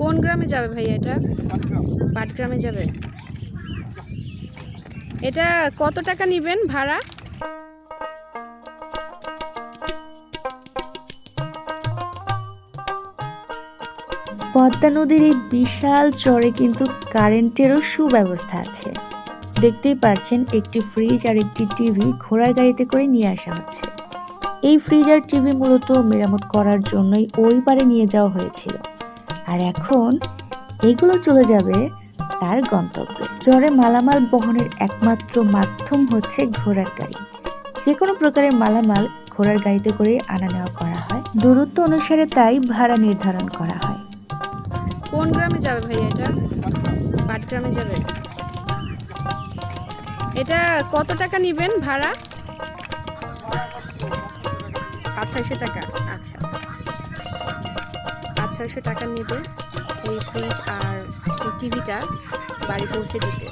কোন গ্রামে যাবে ভাইয়া এটা? পাটগ্রামে যাবে। এটা কত টাকা নেবেন ভাড়া? পদ্মা নদীর এই বিশাল চরে কিন্তু কারেন্টেরও সুব্যবস্থা আছে। দেখতেই পাচ্ছেন, একটি ফ্রিজ আর একটি টিভি ঘোড়ার গাড়িতে করে নিয়ে আসা হচ্ছে। এই ফ্রিজ আর টিভি মূলত মেরামত করার জন্যই ওই পারে নিয়ে যাওয়া হয়েছিল। আর এখন এগুলো চলে যাবে তার গন্তব্যে। চরে মালামাল বহনের একমাত্র মাধ্যম হচ্ছে ঘোড়ার গাড়ি। যে কোনো প্রকারের মালামাল ঘোড়ার গাড়িতে করে আনা নেওয়া করা হয়। দূরত্ব অনুসারে তাই ভাড়া নির্ধারণ করা হয়। কোন গ্রামে যাবে ভাইয়া এটা? পাটগ্রামে যাবে। এটা কত টাকা নেবেন ভাড়া? ছয়শো টাকা। আচ্ছা। পাঁচ টাকা নেবে ওই ফ্রিজ আর টিভিটা বাড়ি পৌঁছে দিতে।